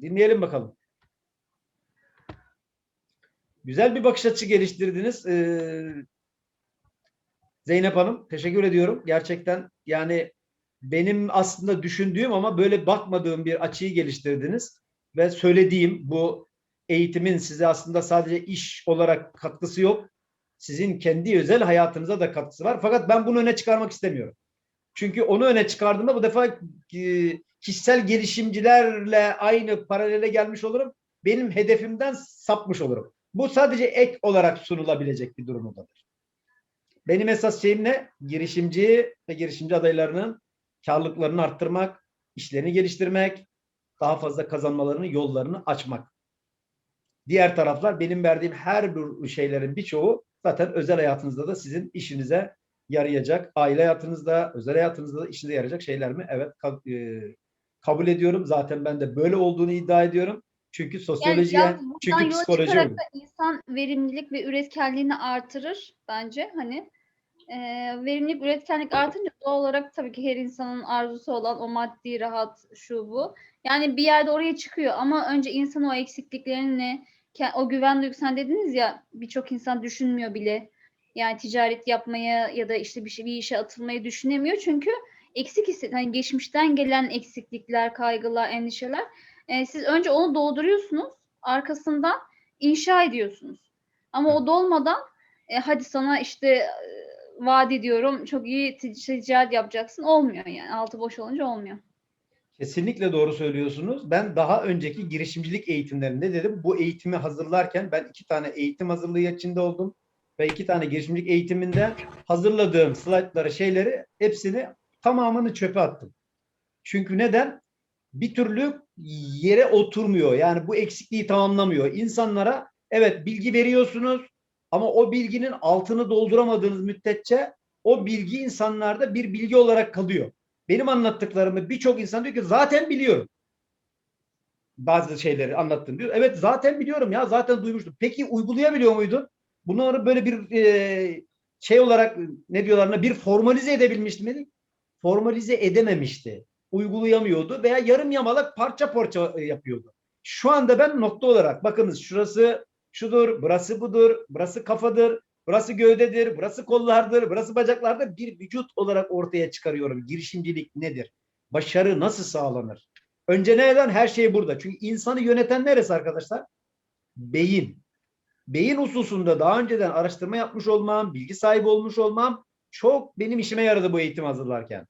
Dinleyelim bakalım. Güzel bir bakış açısı geliştirdiniz. Ee, Zeynep Hanım teşekkür ediyorum. Gerçekten yani benim aslında düşündüğüm ama böyle bakmadığım bir açıyı geliştirdiniz. Ve söylediğim bu eğitimin size aslında sadece iş olarak katkısı yok. Sizin kendi özel hayatınıza da katkısı var. Fakat ben bunu öne çıkarmak istemiyorum. Çünkü onu öne çıkardığımda bu defa kişisel gelişimcilerle aynı paralele gelmiş olurum. Benim hedefimden sapmış olurum. Bu sadece ek olarak sunulabilecek bir durumundadır. Benim esas şeyim ne? Girişimci ve girişimci adaylarının karlılıklarını arttırmak, işlerini geliştirmek, daha fazla kazanmalarının yollarını açmak. Diğer taraflar benim verdiğim her bir şeylerin birçoğu zaten özel hayatınızda da sizin işinize yarayacak. Aile hayatınızda, özel hayatınızda da işinize yarayacak şeyler mi? Evet e, kabul ediyorum. Zaten ben de böyle olduğunu iddia ediyorum. Çünkü sosyolojiye, Yani buradan çünkü psikoloji da insan verimlilik ve üretkenliğini artırır bence. Hani e, verimlilik, üretkenlik artınca doğal olarak tabii ki her insanın arzusu olan o maddi rahat şu bu. Yani bir yerde oraya çıkıyor ama önce insan o eksikliklerini, o güven duygusu sen dediniz ya birçok insan düşünmüyor bile. Yani ticaret yapmaya ya da işte bir şey bir işe atılmayı düşünemiyor çünkü eksik hisset hani geçmişten gelen eksiklikler, kaygılar, endişeler e, siz önce onu dolduruyorsunuz, arkasından inşa ediyorsunuz. Ama o dolmadan e, hadi sana işte e, vaat ediyorum çok iyi tic- ticaret yapacaksın olmuyor yani. Altı boş olunca olmuyor. Kesinlikle doğru söylüyorsunuz. Ben daha önceki girişimcilik eğitimlerinde dedim. Bu eğitimi hazırlarken ben iki tane eğitim hazırlığı içinde oldum. Ve iki tane girişimcilik eğitiminde hazırladığım slaytları, şeyleri hepsini tamamını çöpe attım. Çünkü neden? Bir türlü yere oturmuyor. Yani bu eksikliği tamamlamıyor. İnsanlara evet bilgi veriyorsunuz ama o bilginin altını dolduramadığınız müddetçe o bilgi insanlarda bir bilgi olarak kalıyor. Benim anlattıklarımı birçok insan diyor ki zaten biliyorum. Bazı şeyleri anlattım diyor. Evet zaten biliyorum ya zaten duymuştum. Peki uygulayabiliyor muydun? Bunları böyle bir e, şey olarak ne diyorlar bir formalize edebilmişti mi? Formalize edememişti. Uygulayamıyordu veya yarım yamalak parça parça e, yapıyordu. Şu anda ben nokta olarak bakınız şurası şudur, burası budur, burası kafadır, burası gövdedir, burası kollardır, burası bacaklardır. Bir vücut olarak ortaya çıkarıyorum. Girişimcilik nedir? Başarı nasıl sağlanır? Önce neden? Her şey burada. Çünkü insanı yöneten neresi arkadaşlar? Beyin. Beyin hususunda daha önceden araştırma yapmış olmam, bilgi sahibi olmuş olmam çok benim işime yaradı bu eğitim hazırlarken.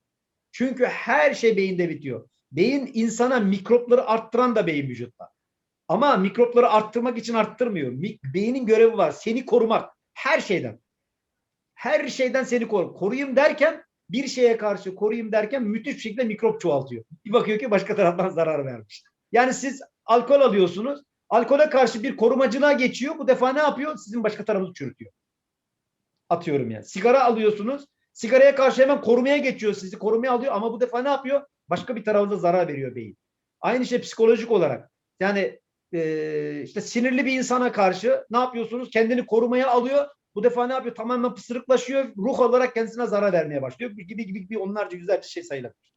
Çünkü her şey beyinde bitiyor. Beyin insana mikropları arttıran da beyin vücutta. Ama mikropları arttırmak için arttırmıyor. Beynin görevi var. Seni korumak. Her şeyden. Her şeyden seni koru. Koruyayım derken bir şeye karşı koruyayım derken müthiş bir şekilde mikrop çoğaltıyor. Bir bakıyor ki başka taraftan zarar vermiş. Yani siz alkol alıyorsunuz. Alkole karşı bir korumacılığa geçiyor. Bu defa ne yapıyor? Sizin başka tarafınızı çürütüyor. Atıyorum yani. Sigara alıyorsunuz. Sigaraya karşı hemen korumaya geçiyor. Sizi korumaya alıyor ama bu defa ne yapıyor? Başka bir tarafınıza zarar veriyor beyin. Aynı şey psikolojik olarak. Yani e, işte sinirli bir insana karşı ne yapıyorsunuz? Kendini korumaya alıyor. Bu defa ne yapıyor? Tamamen pısırıklaşıyor. Ruh olarak kendisine zarar vermeye başlıyor. Gibi gibi gibi onlarca yüzlerce şey sayılabilir.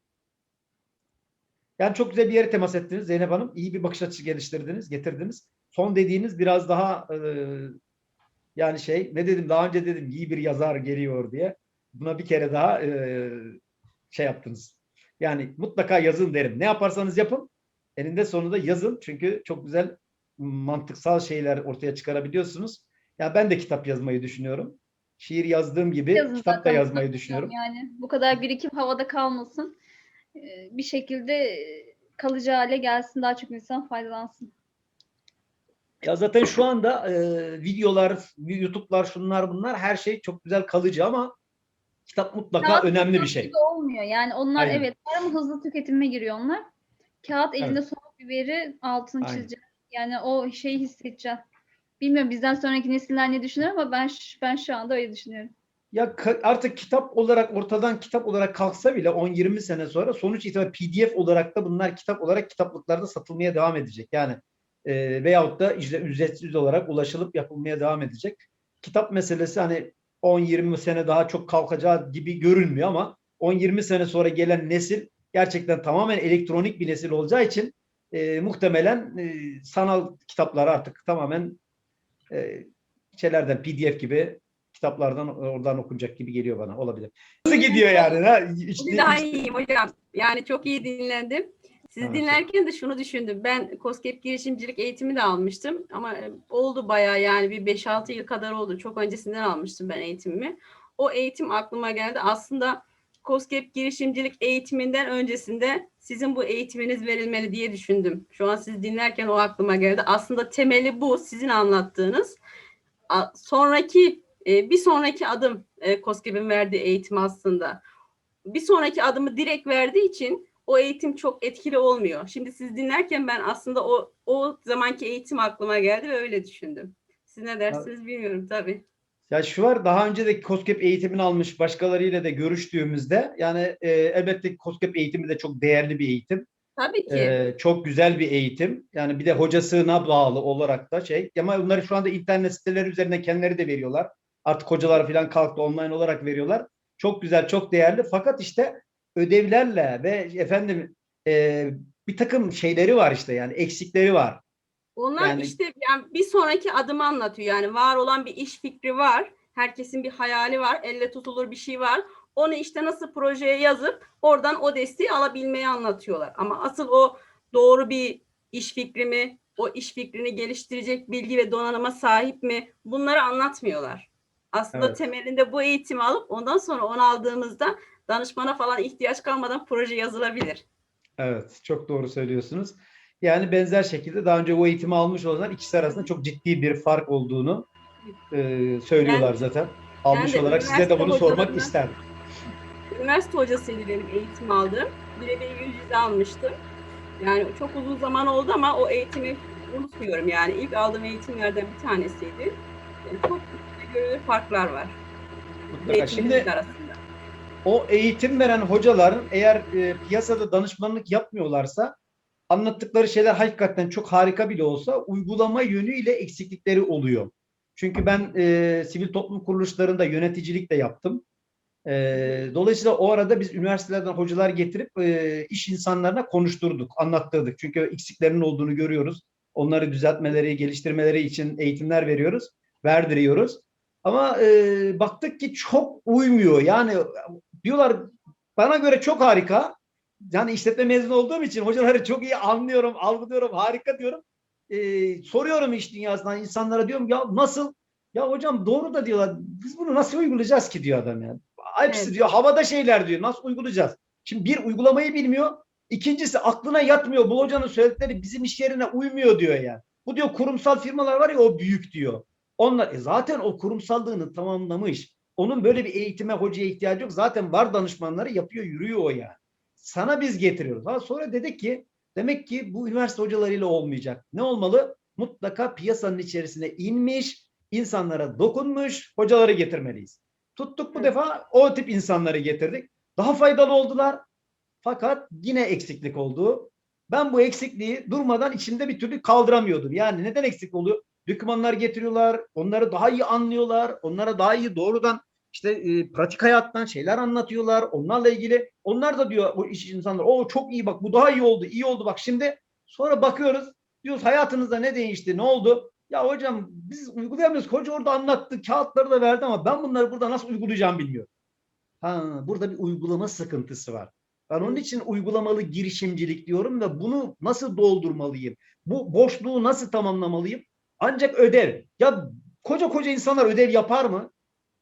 Yani çok güzel bir yere temas ettiniz Zeynep Hanım. İyi bir bakış açısı geliştirdiniz, getirdiniz. Son dediğiniz biraz daha e, yani şey ne dedim daha önce dedim iyi bir yazar geliyor diye. Buna bir kere daha e, şey yaptınız. Yani mutlaka yazın derim. Ne yaparsanız yapın. Eninde sonunda yazın. Çünkü çok güzel mantıksal şeyler ortaya çıkarabiliyorsunuz. Ya ben de kitap yazmayı düşünüyorum. Şiir yazdığım gibi Yazın kitap da yazmayı düşünüyorum. Yani bu kadar birikim havada kalmasın. Bir şekilde kalıcı hale gelsin. Daha çok insan faydalansın. Ya zaten şu anda e, videolar, YouTube'lar, şunlar bunlar her şey çok güzel kalıcı ama kitap mutlaka Kağıt önemli bir şey. olmuyor. Yani onlar Aynen. evet var hızlı tüketime giriyor onlar. Kağıt elinde Evet. somut bir veri altını Aynen. çizecek. Yani o şeyi hissedeceğim. Bilmiyorum bizden sonraki nesiller ne düşünür ama ben ben şu anda öyle düşünüyorum. Ya artık kitap olarak ortadan kitap olarak kalksa bile 10-20 sene sonra sonuç itibariyle PDF olarak da bunlar kitap olarak kitaplıklarda satılmaya devam edecek. Yani e, veyahut da işte ücretsiz olarak ulaşılıp yapılmaya devam edecek. Kitap meselesi hani 10-20 sene daha çok kalkacağı gibi görünmüyor ama 10-20 sene sonra gelen nesil gerçekten tamamen elektronik bir nesil olacağı için e, muhtemelen e, sanal kitaplar artık tamamen e, şeylerden PDF gibi kitaplardan oradan okunacak gibi geliyor bana. Olabilir. Nasıl gidiyor yani? Ha? İşte- daha iyiyim hocam. Yani çok iyi dinlendim. Sizi Evet. dinlerken de şunu düşündüm. Ben COSGAP girişimcilik eğitimi de almıştım. Ama e, oldu bayağı yani bir 5-6 yıl kadar oldu. Çok öncesinden almıştım ben eğitimimi. O eğitim aklıma geldi. Aslında COSGAP girişimcilik eğitiminden öncesinde sizin bu eğitiminiz verilmeli diye düşündüm. Şu an sizi dinlerken o aklıma geldi. Aslında temeli bu sizin anlattığınız. Sonraki e, bir sonraki adım e, COSGAP'in verdiği eğitim aslında bir sonraki adımı direkt verdiği için o eğitim çok etkili olmuyor. Şimdi siz dinlerken ben aslında o o zamanki eğitim aklıma geldi ve öyle düşündüm. Siz ne dersiniz bilmiyorum tabii. Ya şu var daha önce de COSGAP eğitimini almış başkalarıyla da görüştüğümüzde yani e, elbette COSGAP eğitimi de çok değerli bir eğitim. Tabii ki. E, çok güzel bir eğitim. Yani bir de hocasına bağlı olarak da şey. Ama bunları şu anda internet siteleri üzerinden kendileri de veriyorlar. Artık hocalar falan kalktı online olarak veriyorlar. Çok güzel, çok değerli. Fakat işte ödevlerle ve efendim e, bir takım şeyleri var işte yani eksikleri var. Onlar yani- işte yani bir sonraki adımı anlatıyor. Yani var olan bir iş fikri var. Herkesin bir hayali var. Elle tutulur bir şey var. Onu işte nasıl projeye yazıp oradan o desteği alabilmeyi anlatıyorlar. Ama asıl o doğru bir iş fikri mi? O iş fikrini geliştirecek bilgi ve donanıma sahip mi? Bunları anlatmıyorlar. Aslında Evet. temelinde bu eğitimi alıp ondan sonra onu aldığımızda danışmana falan ihtiyaç kalmadan proje yazılabilir. Evet, çok doğru söylüyorsunuz. Yani benzer şekilde daha önce o eğitimi almış olanlar ikisi arasında çok ciddi bir fark olduğunu e, söylüyorlar Ben- zaten. Almış de olarak size de bunu sormak isterdim. üniversite hocasıydı benim eğitim aldığım. Birebir yüz yüze almıştım. Yani çok uzun zaman oldu ama o eğitimi unutmuyorum yani. ilk aldığım eğitimlerden bir tanesiydi. Yani çok görülür farklar var. Mutlaka. Eğitimcilik Şimdi arasında. O eğitim veren hocaların eğer e, piyasada danışmanlık yapmıyorlarsa anlattıkları şeyler hakikaten çok harika bile olsa uygulama yönüyle eksiklikleri oluyor. Çünkü ben e, sivil toplum kuruluşlarında yöneticilik de yaptım. E, dolayısıyla o arada biz üniversitelerden hocalar getirip e, iş insanlarına konuşturduk, anlattırdık. Çünkü eksiklerinin olduğunu görüyoruz. Onları düzeltmeleri, geliştirmeleri için eğitimler veriyoruz, verdiriyoruz. Ama e, baktık ki çok uymuyor. Yani diyorlar bana göre çok harika. Yani işletme mezunu olduğum için hocaları çok iyi anlıyorum, algılıyorum, harika diyorum. Ee, soruyorum iş dünyasından insanlara diyorum ya nasıl? Ya hocam doğru da diyorlar. Biz bunu nasıl uygulayacağız ki diyor adam yani. Hepsi Evet. diyor havada şeyler diyor. Nasıl uygulayacağız? Şimdi bir uygulamayı bilmiyor. İkincisi aklına yatmıyor. Bu hocanın söyledikleri bizim iş yerine uymuyor diyor yani. Bu diyor kurumsal firmalar var ya o büyük diyor. Onlar e zaten o kurumsallığını tamamlamış. Onun böyle bir eğitime hocaya ihtiyacı yok. Zaten var danışmanları yapıyor, yürüyor o yani. Sana biz getiriyoruz. Ha, sonra dedik ki demek ki bu üniversite hocalarıyla olmayacak. Ne olmalı? Mutlaka piyasanın içerisine inmiş, insanlara dokunmuş hocaları getirmeliyiz. Tuttuk bu Evet. defa o tip insanları getirdik. Daha faydalı oldular. Fakat yine eksiklik oldu. Ben bu eksikliği durmadan içimde bir türlü kaldıramıyordum. Yani neden eksik oluyor? Dokümanlar getiriyorlar, onları daha iyi anlıyorlar, onlara daha iyi doğrudan işte e, pratik hayattan şeyler anlatıyorlar. Onlarla ilgili onlar da diyor bu iş insanlar o çok iyi bak bu daha iyi oldu, iyi oldu bak şimdi. Sonra bakıyoruz diyoruz hayatınızda ne değişti, ne oldu? Ya hocam biz uygulayamıyoruz. Hoca orada anlattı, kağıtları da verdi ama ben bunları burada nasıl uygulayacağım bilmiyorum. Ha, burada bir uygulama sıkıntısı var. Ben onun için uygulamalı girişimcilik diyorum ve bunu nasıl doldurmalıyım? Bu boşluğu nasıl tamamlamalıyım? Ancak ödev. Ya koca koca insanlar ödev yapar mı?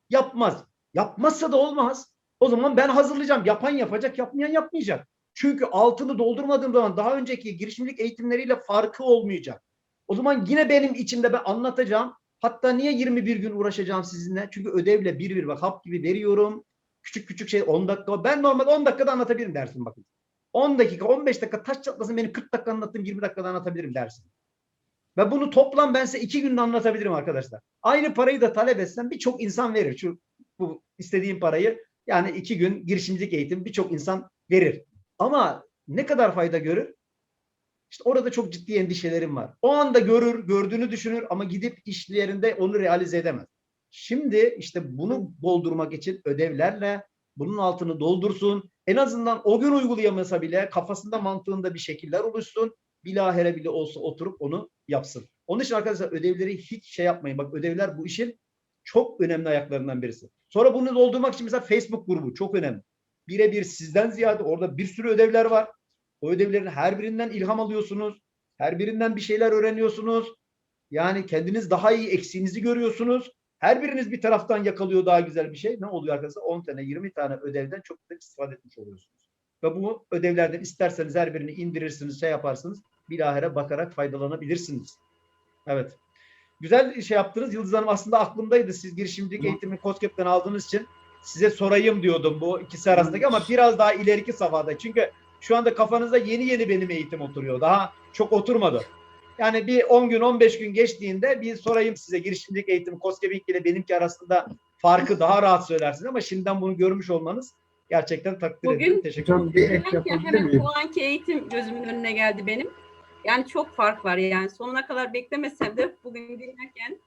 Yapmaz. Yapmazsa da olmaz. O zaman ben hazırlayacağım. Yapan yapacak, yapmayan yapmayacak. Çünkü altını doldurmadığım zaman daha önceki girişimcilik eğitimleriyle farkı olmayacak. O zaman yine benim içimde ben anlatacağım. Hatta niye 21 gün uğraşacağım sizinle? Çünkü ödevle bir bir bak hap gibi veriyorum. Küçük küçük şey 10 dakika. Ben normal 10 dakikada anlatabilirim dersin bakın. 10 dakika, 15 dakika taş çatlasın beni 40 dakika anlattım 20 dakikada anlatabilirim dersin. Ve bunu toplam ben size iki günde anlatabilirim arkadaşlar. Aynı parayı da talep etsem birçok insan verir. Şu bu istediğim parayı yani iki gün girişimcilik eğitim birçok insan verir. Ama ne kadar fayda görür? İşte orada çok ciddi endişelerim var. O anda görür, gördüğünü düşünür ama gidip işlerinde onu realize edemez. Şimdi işte bunu doldurmak için ödevlerle bunun altını doldursun. En azından o gün uygulayamasa bile kafasında mantığında bir şekiller oluşsun. Bilahare bile olsa oturup onu yapsın. Onun için arkadaşlar ödevleri hiç şey yapmayın. Bak ödevler bu işin çok önemli ayaklarından birisi. Sonra bunu doldurmak için mesela Facebook grubu çok önemli. Birebir sizden ziyade orada bir sürü ödevler var. O ödevlerin her birinden ilham alıyorsunuz. Her birinden bir şeyler öğreniyorsunuz. Yani kendiniz daha iyi eksiğinizi görüyorsunuz. Her biriniz bir taraftan yakalıyor daha güzel bir şey. Ne oluyor arkadaşlar? 10 tane 20 tane ödevden çok da istifade etmiş oluyorsunuz. Ve bu ödevlerden isterseniz her birini indirirsiniz, şey yaparsınız. Bilahare bakarak faydalanabilirsiniz. Evet. Güzel şey yaptınız. Yıldız Hanım aslında aklımdaydı. Siz girişimcilik eğitimini COSGAP'ten aldığınız için size sorayım diyordum bu ikisi arasındaki ama biraz daha ileriki safhada. Çünkü şu anda kafanızda yeni yeni benim eğitim oturuyor. Daha çok oturmadı. Yani bir 10 gün 15 gün geçtiğinde bir sorayım size girişimcilik eğitimi COSGAP ile benimki arasında farkı daha rahat söylersiniz ama şimdiden bunu görmüş olmanız gerçekten takdir Bugün- ederim. Teşekkür ederim. Bir ek yapabilir hemen miyim? o anki eğitim gözümün önüne geldi benim. Yani çok fark var yani. Sonuna kadar beklemesem de bugün dinlerken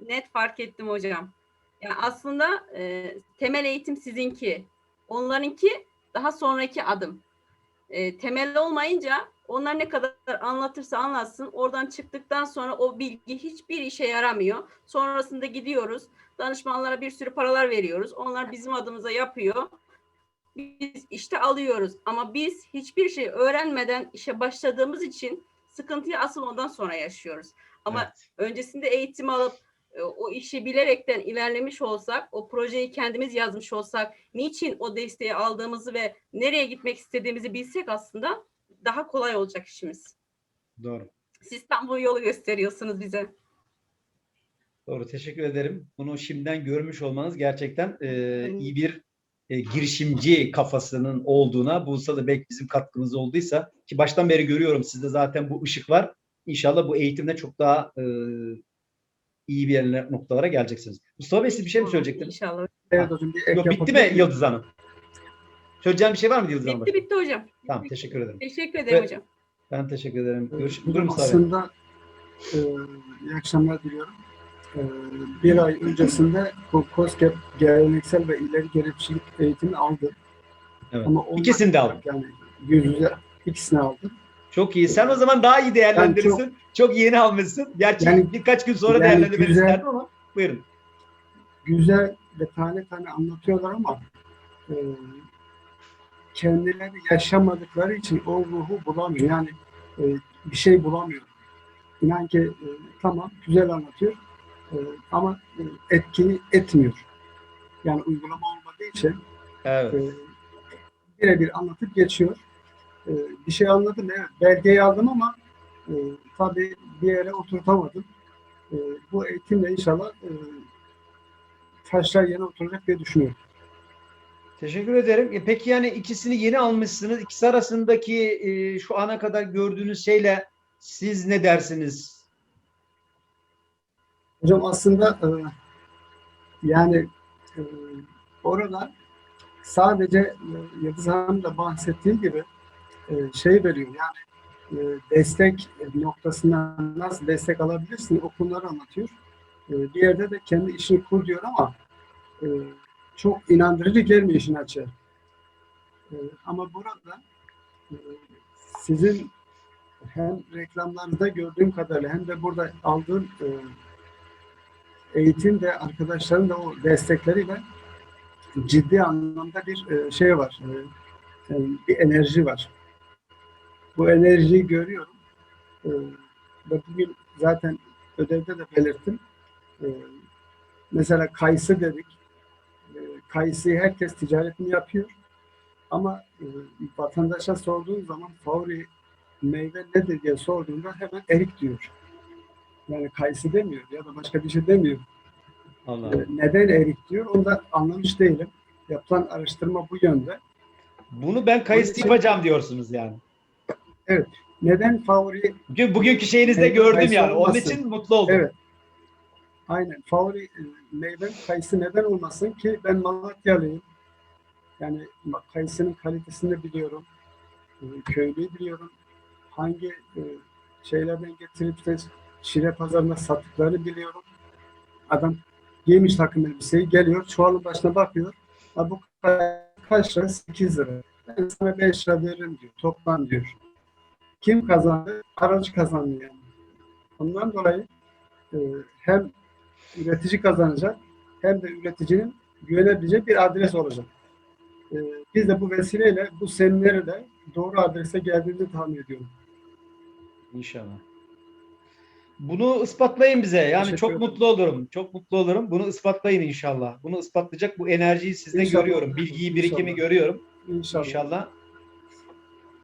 net fark ettim hocam. Yani aslında e, temel eğitim sizinki. Onlarınki daha sonraki adım. E, temel olmayınca onlar ne kadar anlatırsa anlatsın oradan çıktıktan sonra o bilgi hiçbir işe yaramıyor. Sonrasında gidiyoruz. Danışmanlara bir sürü paralar veriyoruz. Onlar bizim adımıza yapıyor biz işte alıyoruz ama biz hiçbir şey öğrenmeden işe başladığımız için sıkıntıyı asıl ondan sonra yaşıyoruz. Ama Evet. öncesinde eğitim alıp e, o işi bilerekten ilerlemiş olsak, o projeyi kendimiz yazmış olsak, niçin o desteği aldığımızı ve nereye gitmek istediğimizi bilsek aslında daha kolay olacak işimiz. Doğru. Siz tam bu yolu gösteriyorsunuz bize. Doğru. Teşekkür ederim. Bunu şimdiden görmüş olmanız gerçekten e, iyi bir e, girişimci kafasının olduğuna bu da belki bizim katkımız olduysa ki baştan beri görüyorum sizde zaten bu ışık var. İnşallah bu eğitimde çok daha e, iyi bir yerlere, noktalara geleceksiniz. Mustafa Bey siz bir şey mi söyleyecektiniz? İnşallah. Evet hocam bir ek Yok bitti mi? Yıldız Hanım? Söyleyeceğim bir şey var mı Yıldız Hanım? Bitti bitti hocam. Tamam teşekkür ederim. Teşekkür ederim Evet. hocam. Ben teşekkür ederim. Buyurun Mustafa Bey. aslında e, iyi akşamlar diliyorum. E, bir ay öncesinde COSGAP geleneksel ve ileri gelişimcilik eğitimi aldım. Evet. Ama İkisini de olarak Yani yüz yüze ikisini aldım. Çok iyi. Sen o zaman daha iyi değerlendirirsin. çok, yeni almışsın. Gerçi Yani- birkaç gün sonra yani değerlendirmeni güzel- isterdim ama buyurun. Güzel ve tane tane anlatıyorlar ama e, kendileri yaşamadıkları için o ruhu bulamıyor. Yani e, bir şey bulamıyor. İnan ki e, tamam güzel anlatıyor e, ama e, etki etmiyor. Yani uygulama olmadığı için Evet. e, birebir anlatıp geçiyor. E, bir şey anladım evet. Belgeyi aldım ama e, tabii bir yere oturtamadım. E, bu eğitimle inşallah e, taşlar yine oturacak diye düşünüyorum. Teşekkür ederim. E, Peki yani ikisini yeni almışsınız. İkisi arasındaki e, şu ana kadar gördüğünüz şeyle siz ne dersiniz? Hocam aslında e, yani e, orada sadece e, Yıldız Hanım da bahsettiği gibi e, şey veriyor yani e, destek noktasından nasıl destek alabilirsin o konuları anlatıyor. E, bir yerde de kendi işini kur diyor ama e, çok inandırıcı gelmiyor işin açığı. E, ama burada e, sizin hem reklamlarda gördüğüm kadarıyla hem de burada aldığım e, eğitim ve arkadaşların da o destekleriyle ciddi anlamda bir e, şey var. e, e, bir enerji var. Bu enerjiyi görüyorum. E, ve bugün zaten ödevde de belirttim. Mesela kayısı dedik. Kayısıyı herkes ticaretini yapıyor. Ama vatandaşa sorduğun zaman favori meyve nedir diye sorduğunda hemen erik diyor. Yani kayısı demiyor ya da başka bir şey demiyor. Allah Ee, Neden erik diyor onu da anlamış değilim. Yapılan araştırma bu yönde. Bunu ben kayısı Onun yapacağım diyorsunuz yani. Neden favori Bugün, bugünkü şeyinizde Evet, gördüm yani. Onun olmasın. için mutlu oldum. Evet. Aynen. Favori e, meyve kayısı neden olmasın ki ben Malatyalıyım. Yani kayısının kalitesini biliyorum. E, Köylüyü biliyorum. Hangi e, şeylerden getirip de Şire pazarına sattıklarını biliyorum. Adam giymiş takım elbiseyi geliyor çuvalın başına bakıyor. Ha, bu ka- kaç lira? 8 lira. Ben sana 5 lira veririm diyor. Toplam diyor. kim kazandı? Aracı kazandı yani. Ondan dolayı e, hem üretici kazanacak hem de üreticinin güvenebileceği bir adres olacak. E, biz de bu vesileyle bu semineri doğru adrese geldiğimizi tahmin ediyorum. İnşallah. Bunu ispatlayın bize. Yani Teşekkür çok ederim. mutlu olurum. Çok mutlu olurum. Bunu ispatlayın inşallah. Bunu ispatlayacak bu enerjiyi sizde İnşallah. görüyorum. Bilgiyi, birikimi İnşallah. görüyorum. İnşallah. İnşallah.